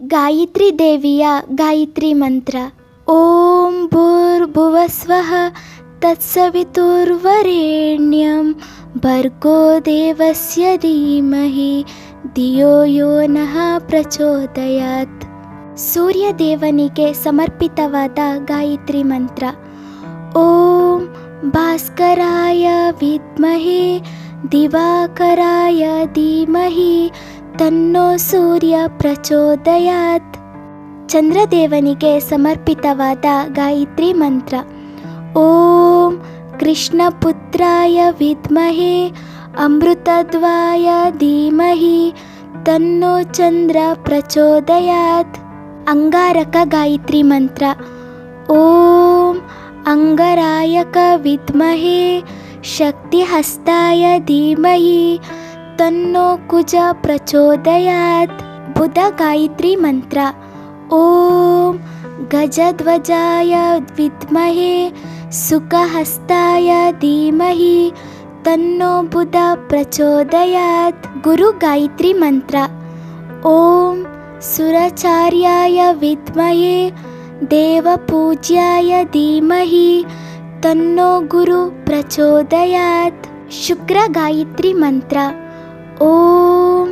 ಗಾಯತ್ರಿದೇವಿಯ ಗಾಯತ್ರಿ ಮಂತ್ರ ಓಂ ಭೂರ್ಭುವಸ್ವಃ ತತ್ಸವಿತುರ್ವರೆಣ್ಯಂ ಭರ್ಗೋ ದೇವಸ್ಯ ಧೀಮಹಿ ಧಿಯೋ ಯೋ ನಃ ಪ್ರಚೋದಯಾತ್ ಸೂರ್ಯದೇವನಿಗೆ ಸಮರ್ಪಿತವಾದ ಗಾಯತ್ರಿ ಮಂತ್ರ ಓಂ ಭಾಸ್ಕರಾಯ ವಿದ್ಮಹೆ ದಿವಾಕರಾಯ ಧೀಮಹಿ ತನ್ನೋ ಸೂರ್ಯ ಪ್ರಚೋದಯಾತ್. ಚಂದ್ರದೇವನಿಗೆ ಸಮರ್ಪಿತವಾದ ಗಾಯತ್ರಿ ಮಂತ್ರ. ಓಂ ಕೃಷ್ಣಪುತ್ರಾಯ ವಿದ್ಮಹೆ ಅಮೃತದ್ವಾಯ ಧೀಮಹಿ ತನ್ನೋ ಚಂದ್ರ ಪ್ರಚೋದಯಾತ್. ಅಂಗಾರಕ ಗಾಯತ್ರಿ ಮಂತ್ರ. ಓಂ ಅಂಗರಾಯಕ ವಿದ್ಮಹೆ ಶಕ್ತಿಹಸ್ತಾಯ ಧೀಮಹಿ तन्नो कुज कुजप्रचोदयात् बुधगायत्रीमन्त्रा ॐ गजध्वजाय विद्महे सुखहस्ताय धीमहि तन्नो बुध प्रचोदयात्। गुरुगायत्रीमन्त्रा ॐ सुरचार्याय विद्महे देवपूज्याय धीमहि तन्नो गुरु गुरुप्रचोदयात् शुक्रगायत्रीमन्त्रः ಓಂ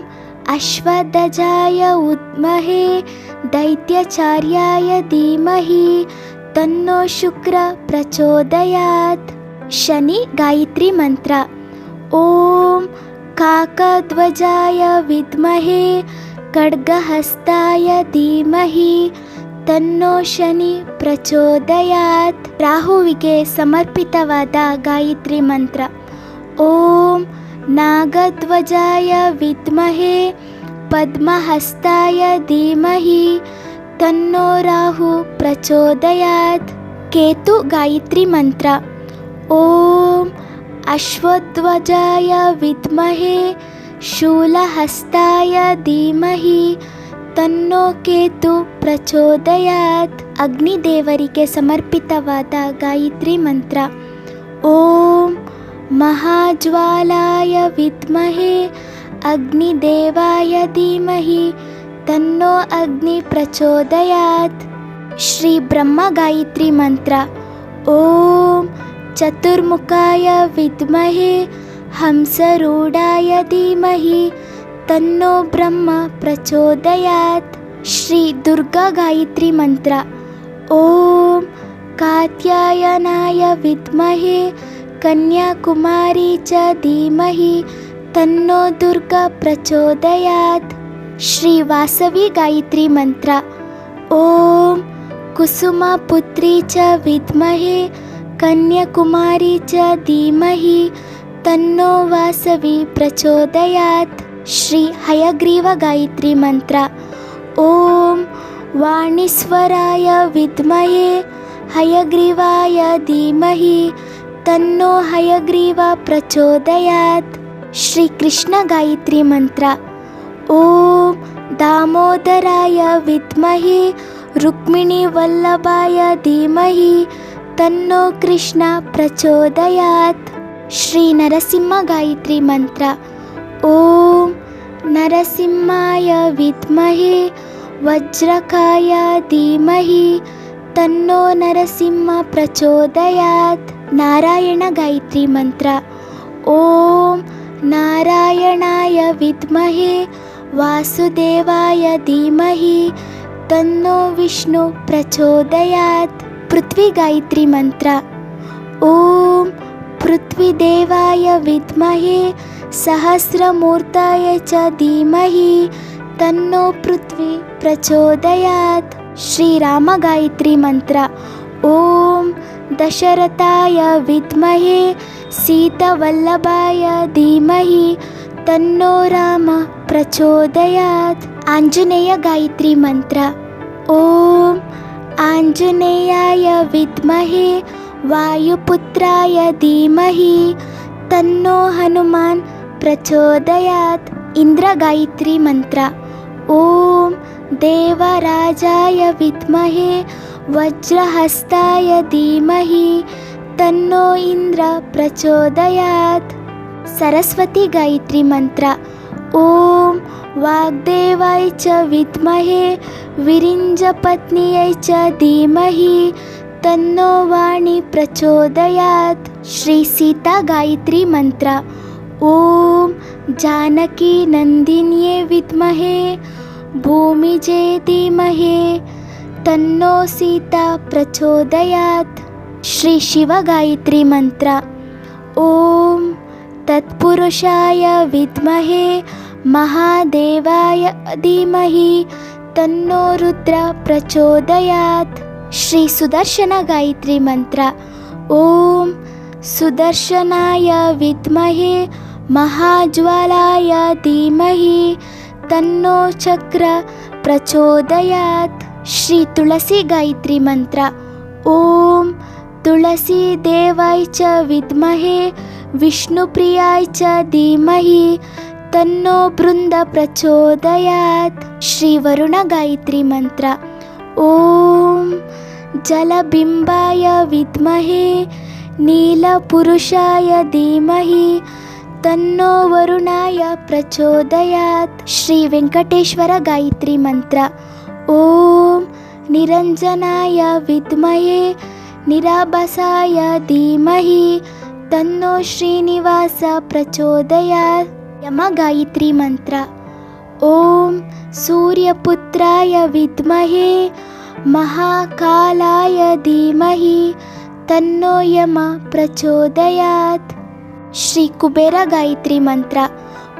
ಅಶ್ವಧ್ವಜಾಯ उद्महे दैत्यचार्याय ಧೀಮಹಿ ತನ್ನೋ ಶುಕ್ರ ಪ್ರಚೋದಯಾತ್ ಶನಿ ಗಾಯತ್ರಿ ಮಂತ್ರ ಓಂ ಕಾಕಧ್ವಜಾಯ ವಿದ್ಮಹೆ ಖಡ್ಗಹಸ್ತಾಯ ಧೀಮಹಿ ತನ್ನೋ ಶನಿ ಪ್ರಚೋದಯಾತ್ ರಾಹುವಿಗೆ ಸಮರ್ಪಿತವಾದ ಗಾಯತ್ರಿ ಮಂತ್ರ ಓಂ ನಾಗಧ್ವಜಾಯ ವಿದ್ಮಹೆ ಪದ್ಮಹಸ್ತಾಯ ಧೀಮಹಿ ತನ್ನೋ ರಾಹು ಪ್ರಚೋದಯಾತ್ ಕೇತು ಗಾಯತ್ರಿ ಮಂತ್ರ ಓಂ ಅಶ್ವಧ್ವಜಾಯ ವಿದ್ಮಹೆ ಶೂಲಹಸ್ತಾಯ ಧೀಮಹಿ ತನ್ನೋ ಕೇತು ಪ್ರಚೋದಯಾತ್ ಅಗ್ನಿದೇವರಿಗೆ ಸಮರ್ಪಿತವಾದ ಗಾಯತ್ರಿ ಮಂತ್ರ ಓಂ महाज्वालाय विद्महे अग्निदेवाय धीमहि तन्नो अग्निप्रचोदयात् श्रीब्रह्मगायत्रीमन्त्र ॐ चतुर्मुखाय विद्महे हंसरूढाय धीमहि तन्नो ब्रह्म प्रचोदयात्। श्रीदुर्गागायत्रीमन्त्र ॐ कात्यायनाय विद्महे कन्याकुमारी च धीमहि तन्नो दुर्गा प्रचोदयात्। श्रीवासवी गायत्रीमन्त्र ॐ कुसुमपुत्री च विद्महे कन्याकुमारी च धीमहि तन्नो वासवी प्रचोदयात्। श्री हयग्रीवगायत्रीमन्त्रः ॐ वाणीस्वराय विद्महे हयग्रीवाय धीमहि तन्नो हयग्रीव प्रचोदयात्। हयग्रीवप्रचोदयात् ॐ दामोदराय विद्महे रुक्मिणीवल्लभाय धीमहि तन्नो कृष्ण प्रचोदयात्। श्रीनरसिंहगायत्रीमन्त्रः ॐ नरसिंहाय विद्महे वज्रकाय धीमहि तन्नो नरसिंह प्रचोदयात्। नारायण गायत्री मंत्र ओम नारायणाय विद्महे वासुदेवाय धीमहि तन्नो विष्णु प्रचोदयात् पृथ्वी गायत्री मंत्र ओम पृथ्वीदेवाय विद्महे सहस्रमूर्ताय च धीमहि तन्नो पृथ्वी प्रचोदयात् श्रीरामगायत्री मंत्र ओम दशरथाय विद्महे सीतवल्लभाय धीमहि तन्नो राम प्रचोदयात्। आञ्जनेयगायत्रीमन्त्रः ॐ आञ्जनेयाय विद्महे वायुपुत्राय धीमहि तन्नो हनुमान् प्रचोदयात्। इन्द्रगायत्रीमन्त्र ॐ देवराजाय विद्महे वज्रहस्ताय धीमहि तन्नो इन्द्र प्रचोदयात्। सरस्वती गायत्री मंत्र ॐ वाग्देवाय च विद्महे विरिञ्जपत्न्यै च धीमहि तन्नो वाणी प्रचोदयात्। श्रीसीता गायत्री मंत्र ॐ जानकी नन्दिन्ये विद्महे भूमिजे धीमहे तन्नो सीता प्रचोदयात्। श्री शिवगायत्री मंत्र ॐ तत्पुरुषाय विद्महे महादेवाय धीमहि तन्नो रुद्र प्रचोदयात्। श्री सुदर्शन गायत्री मंत्र ॐ सुदर्शनाय विद्महे महाज्वालाय धीमहि तन्नो चक्र प्रचोदयात् श्री तुलसी गायत्री मंत्र। ॐ तुलसी देवाय च विद्महे विष्णुप्रियाय च धीमहि तन्नो बृन्द प्रचोदयात्। श्री वरुण गायत्री मंत्र। ॐ जलबिम्बाय विद्महे नीलपुरुषाय धीमहि तन्नो वरुणाय प्रचोदयात्। श्री वेङ्कटेश्वर गायत्री मंत्र ॐ निरञ्जनाय विद्महे निराभसाय धीमहि तन्नो श्रीनिवास प्रचोदयात्। यम गायत्री मंत्र ॐ सूर्यपुत्राय विद्महे महाकालाय धीमहि तन्नो यम प्रचोदयात्। श्री कुबेर गायत्री मंत्र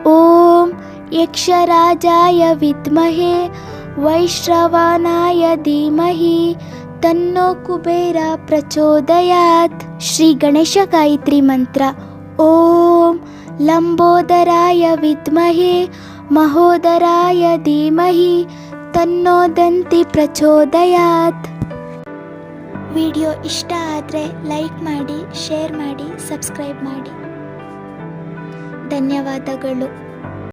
ॐ यक्षराजाय विद्महे ವೈಶ್ರವಾನಾಯ ಧೀಮಹಿ, ತನ್ನೋ ಕುಬೇರ ಪ್ರಚೋದಯಾತ್. ಶ್ರೀ ಗಣೇಶ ಗಾಯತ್ರಿ ಮಂತ್ರ. ಓಂ ಲಂಬೋದರಾಯ ವಿದ್ಮಹಿ, ಮಹೋದರಾಯ ಧೀಮಹಿ, ತನ್ನೋ ದಂತಿ ಪ್ರಚೋದಯಾತ್. ವಿಡಿಯೋ ಇಷ್ಟ ಆದರೆ ಲೈಕ್ ಮಾಡಿ, ಶೇರ್ ಮಾಡಿ, ಸಬ್ಸ್ಕ್ರೈಬ್ ಮಾಡಿ. ಧನ್ಯವಾದಗಳು.